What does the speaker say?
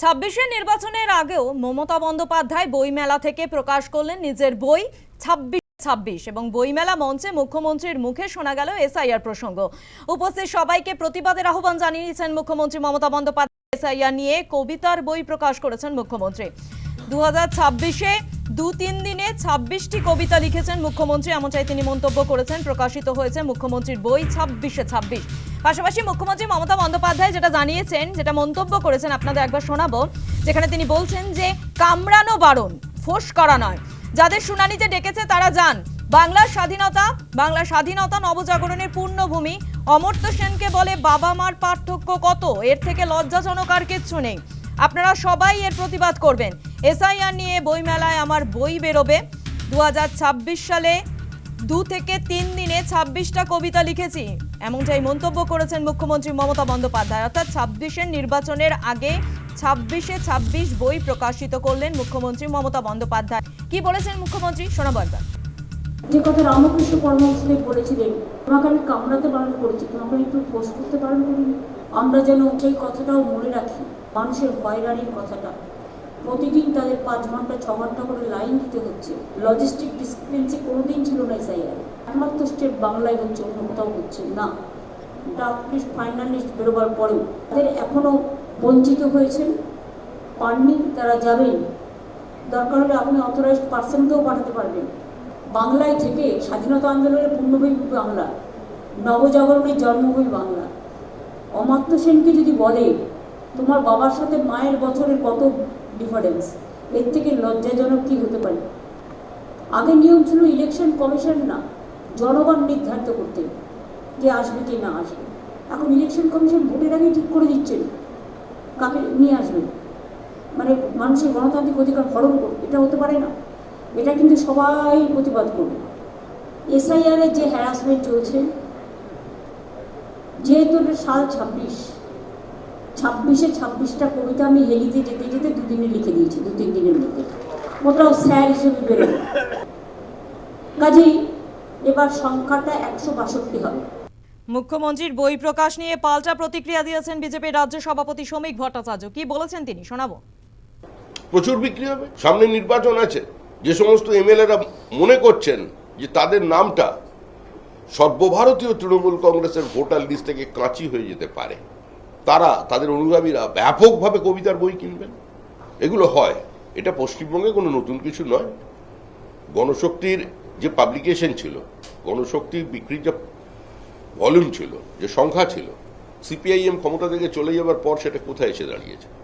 ছাব্বিশের নির্বাচনের আগেও মমতা বন্দ্যোপাধ্যায় বইমেলা থেকে প্রকাশ করলেন নিজের বই ছাব্বিশ ছাব্বিশ এবং বইমেলা মঞ্চে মুখ্যমন্ত্রীর মুখে শোনা গেল এসআইআর প্রসঙ্গ। উপস্থিত সবাইকে প্রতিবাদের আহ্বান জানিয়েছেন মুখ্যমন্ত্রী মমতা বন্দ্যোপাধ্যায়। এসআইআর নিয়ে কবিতার বই প্রকাশ করেছেন মুখ্যমন্ত্রী। দু হাজার ছাব্বিশে দু তিন দিনে ছাব্বিশটি কবিতা লিখেছেন মুখ্যমন্ত্রী, এমনটাই তিনি মন্তব্য করেছেন। প্রকাশিত হয়েছে মুখ্যমন্ত্রীর বই ছাব্বিশে ছাব্বিশ। পাশাপাশি মুখ্যমন্ত্রী মমতা বন্দ্যোপাধ্যায় যেটা জানিয়েছেন, যেটা মন্তব্য করেছেন, আপনাদের একবার শোনাবো, যেখানে তিনি বলছেন যে কামড়ানো বারণ, ফোঁস করা নয়। যাদের শুনানিতে ডেকেছে তারা যান। বাংলার স্বাধীনতা বাংলার স্বাধীনতা নবজাগরণের পূর্ণভূমি, অমর্ত্য সেনকে বলে বাবা মার পার্থক্য কত? এর থেকে লজ্জাজনক আর কিচ্ছু নেই। আপনারা সবাই এর প্রতিবাদ করবেন। এসআইআর নিয়ে বইমেলায় আমার বই বেরোবে। দু হাজার ছাব্বিশ সালে দু থেকে তিন দিনে ছাব্বিশটা কবিতা লিখেছি। এমনটাই মন্তব্য করেছেন মুখ্যমন্ত্রী মমতা বন্দ্যোপাধ্যায়। অর্থাৎ ছাব্বিশের নির্বাচনের আগে ছাব্বিশে ছাব্বিশ বই প্রকাশিত করলেন মুখ্যমন্ত্রী মমতা বন্দ্যোপাধ্যায়। কি বলেছেন মুখ্যমন্ত্রী? শোনাবো একবার। যে কথা রামকৃষ্ণ পরমহংসদেব বলেছিলেন, তোমাকে আমি কামড়াতে বারণ করেছি, তোমাকে একটু পোষ করতে বারণ করিনি। আমরা যেন সেই কথাটাও মনে রাখি, মানুষের হয়রানির কথাটা। প্রতিদিন তাদের পাঁচ ঘণ্টা, ছ ঘণ্টা করে লাইন দিতে হচ্ছে। লজিস্টিক ডিসপ্লেন্সি কোনোদিন ছিল না এসআইআর একমাত্র স্টেট বাংলায় হচ্ছে অন্য কোথাও হচ্ছে না। ডাক লিস্ট ফাইনাল লিস্ট বেরোবার পরেও। তাদের এখনও বঞ্চিত হয়েছেন। পাননি, তারা যাবেন দরকার হলে আপনি অথরাইজড পার্সনকেও পাঠাতে পারবেন। বাংলায় থেকে স্বাধীনতা আন্দোলনের পূর্ণভূমি বাংলা। নবজাগরণের জন্মভূমি বাংলা। অমাত্য সেনকে যদি বলে, তোমার বাবার সাথে মায়ের বছরের কত ডিফারেন্স এর থেকে লজ্জাজনক কি হতে পারে? আগে নিয়ম ছিল ইলেকশন কমিশন না, জনগণ নির্ধারিত করতেন যে আসবে কে না আসবে। এখন ইলেকশন কমিশন ভোটের আগেই ঠিক করে দিচ্ছেন কাকে নিয়ে আসবেন মানে মানুষের গণতান্ত্রিক অধিকার হরণ করবে, এটা হতে পারে না। এটা কিন্তু সবাই প্রতিবাদ করবে। এসআইআর এর যে হ্যারাসমেন্ট চলছে, যেহেতু সাল ছাব্বিশ ছাব্বিশে ছাব্বিশটা কবিতা আমি হেলিতে যেতে যেতে দুদিনে লিখে দিয়েছি দু তিন দিনের মধ্যে। ওটাও স্যার হিসেবে বেরোবে কাজেই এবার সংখ্যাটা একশো বাষট্টি হবে। মুখ্যমন্ত্রীর বই প্রকাশ নিয়ে পাল্টা প্রতিক্রিয়া দিয়েছেন বিজেপির রাজ্য সভাপতি শ্রমিক ভট্টাচার্য। কি বলেছেন তিনি? শোনাবো। প্রচুর বিক্রি হবে। সামনে নির্বাচন আছে। যে সমস্ত এমএলএরা মনে করছেন যে তাদের নামটা সর্বভারতীয় তৃণমূল কংগ্রেসের ভোটার লিস্ট থেকে কাঁচি হয়ে যেতে পারে। তারা, তাদের অনুগামীরা ব্যাপকভাবে কবিতার বই কিনবেন। এগুলো হয়। এটা পশ্চিমবঙ্গে কোনো নতুন কিছু নয়। গণশক্তির যে পাবলিকেশন ছিল, গণশক্তির বিক্রির যে ভলিউম ছিল, যে সংখ্যা ছিল সিপিআইএম ক্ষমতা থেকে চলে যাবার পর সেটা কোথায় এসে দাঁড়িয়েছে?